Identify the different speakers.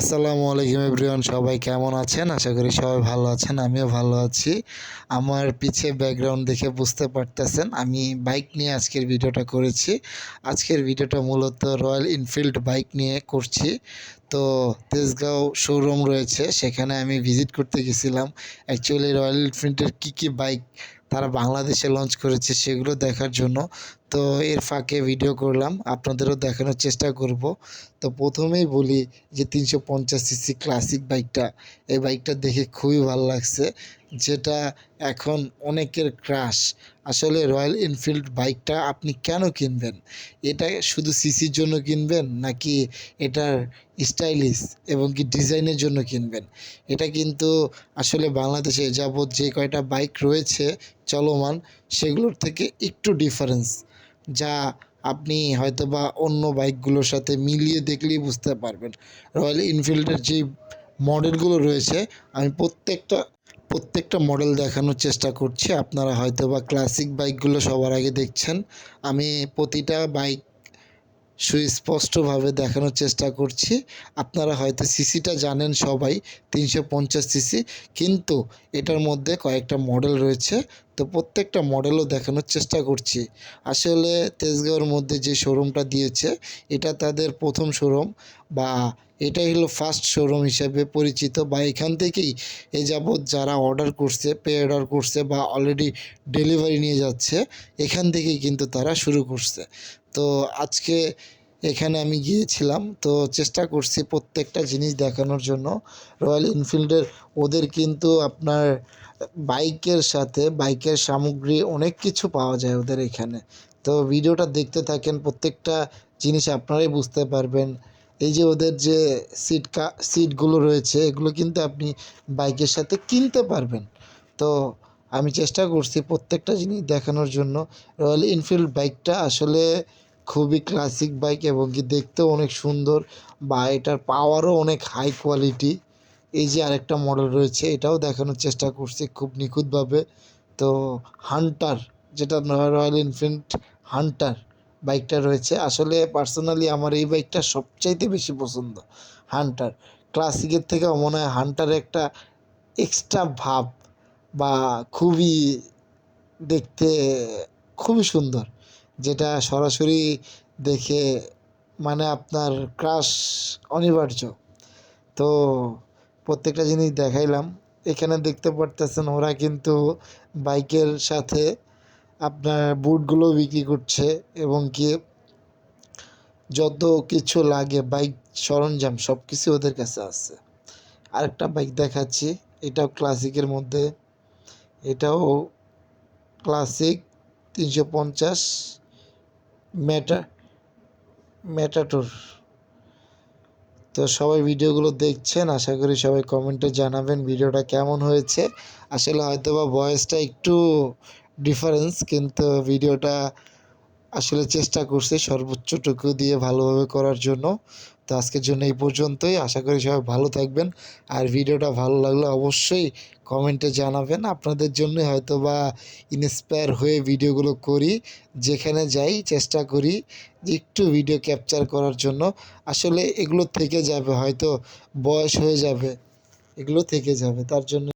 Speaker 1: আসসালামু আলাইকুম এভরিওয়ান, সবাই কেমন আছেন? আশা করি সবাই ভালো আছেন, আমিও ভালো আছি। আমার পিছে ব্যাকগ্রাউন্ড দেখে বুঝতে পারতেছেন, আমি বাইক নিয়ে আজকের ভিডিওটা করেছি। আজকের ভিডিওটা মূলত রয়্যাল এনফিল্ড বাইক নিয়ে করছি। তো তেজগাঁও শোরুম রয়েছে, সেখানে আমি ভিজিট করতে গেছিলাম। অ্যাকচুয়ালি রয়্যাল এনফিল্ডের কী কী বাইক তারা বাংলাদেশে লঞ্চ করেছে সেগুলো দেখার জন্য। তো এর ফাঁকে ভিডিও করলাম। আপনাদেরও দেখানোর চেষ্টা করব। তো প্রথমেই বলি যে তিনশো পঞ্চাশ সিসি ক্লাসিক বাইকটা এই বাইকটা দেখে খুবই ভালো লাগছে, যেটা এখন অনেকের ক্রাশ আসলে রয়্যাল এনফিল্ড বাইকটা আপনি কেন কিনবেন? এটা শুধু সিসির জন্য কিনবেন, নাকি এটার স্টাইলিশ এবং কি ডিজাইনের জন্য কিনবেন? এটা কিন্তু আসলে বাংলাদেশে যাবৎ যে কয়টা বাইক রয়েছে, চলমান, সেগুলোর থেকে একটু ডিফারেন্স যা আপনি হয়তো বা অন্য বাইকগুলোর সাথে মিলিয়ে দেখলেই বুঝতে পারবেন। রয়্যাল এনফিল্ডের যে মডেলগুলো রয়েছে, আমি প্রত্যেকটা প্রত্যেকটা মডেল দেখানোর চেষ্টা করছি। আপনারা হয়তো বা ক্লাসিক বাইকগুলো সবার আগে দেখছেন। আমি প্রতিটা বাইক সুস্পষ্টভাবে দেখানোর চেষ্টা করছি। আপনারা হয়তো সিসিটা জানেন সবাই, তিনশো পঞ্চাশ সিসি। কিন্তু এটার মধ্যে কয়েকটা মডেল রয়েছে। তো প্রত্যেকটা মডেলও দেখানোর চেষ্টা করছি। আসলে তেজগাঁওয়ের মধ্যে যে শোরুমটা দিয়েছে, এটা তাদের প্রথম শোরুম বা এটাই হলো ফার্স্ট শোরুম হিসেবে পরিচিত বা এখান থেকেই এ যাবৎ যারা অর্ডার করছে পে অর্ডার করছে বা অলরেডি ডেলিভারি নিয়ে যাচ্ছে, এখান থেকেই কিন্তু তারা শুরু করছে। তো আজকে এখানে আমি গিয়েছিলাম, তো চেষ্টা করছি প্রত্যেকটা জিনিস দেখানোর জন্য। রয়্যাল এনফিল্ডের ওদের কিন্তু আপনার বাইকের সাথে, বাইকের সামগ্রী অনেক কিছু পাওয়া যায় ওদের এখানে। তো ভিডিওটা দেখতে থাকেন, প্রত্যেকটা জিনিস আপনারাই বুঝতে পারবেন। এই যে ওদের যে সিট কা সিটগুলো রয়েছে, এগুলো কিন্তু আপনি বাইকের সাথে কিনতে পারবেন। তো আমি চেষ্টা করছি প্রত্যেকটা জিনিস দেখানোর জন্য। রয়্যাল এনফিল্ড বাইকটা আসলে খুবই ক্লাসিক বাইক এবং কি দেখতেও অনেক সুন্দর বা এটার পাওয়ারও অনেক হাই কোয়ালিটি এই যে আরেকটা মডেল রয়েছে, এটাও দেখানোর চেষ্টা করছি খুব নিখুঁতভাবে। তো হান্টার যেটা রয়্যাল এনফিল্ড হান্টার বাইকটা রয়েছে। আসলে পার্সোনালি আমার এই বাইকটা সবচাইতে বেশি পছন্দ হান্টার ক্লাসিকের থেকে মনে হয় হান্টার একটা এক্সট্রা ভাব বা খুবই দেখতে খুবই সুন্দর, যেটা সরাসরি দেখে মানে আপনার ক্রাশ অনিবার্য। তো প্রত্যেকটা জিনিস দেখাইলাম। এখানে দেখতে পারতেছেন ওরা কিন্তু বাইকের সাথে আপনার বুটগুলো বিক্রি করছে এবং কি যত কিছু লাগে, বাইক সরঞ্জাম সব কিছু ওদের কাছে আছে। আরেকটা বাইক দেখাচ্ছি, এটাও ক্লাসিকের মধ্যে। এটাও ক্লাসিক তিনশো পঞ্চাশ মেটা মেটাটোর তো সবাই ভিডিওগুলো দেখছেন, আশা করি সবাই কমেন্টে জানাবেন ভিডিওটা কেমন হয়েছে। আসলে হয়তো বা একটু ডিফারেন্স কিন্তু ভিডিওটা আসলে চেষ্টা করছি সর্বোচ্চটুকু দিয়ে ভালোভাবে করার জন্য। তো আজকের জন্য এই পর্যন্তই। আশা করি সবাই ভালো থাকবেন। আর ভিডিওটা ভালো লাগলে অবশ্যই কমেন্টে জানাবেন। আপনাদের জন্য হয়তো বা ইন্সপায়ার হয়ে ভিডিওগুলো করি। যেখানে যাই চেষ্টা করি যে একটু ভিডিও ক্যাপচার করার জন্য। আসলে এগুলো থেকে যাবে, হয়তো বয়স হয়ে যাবে। এগুলো থেকে যাবে, তার জন্য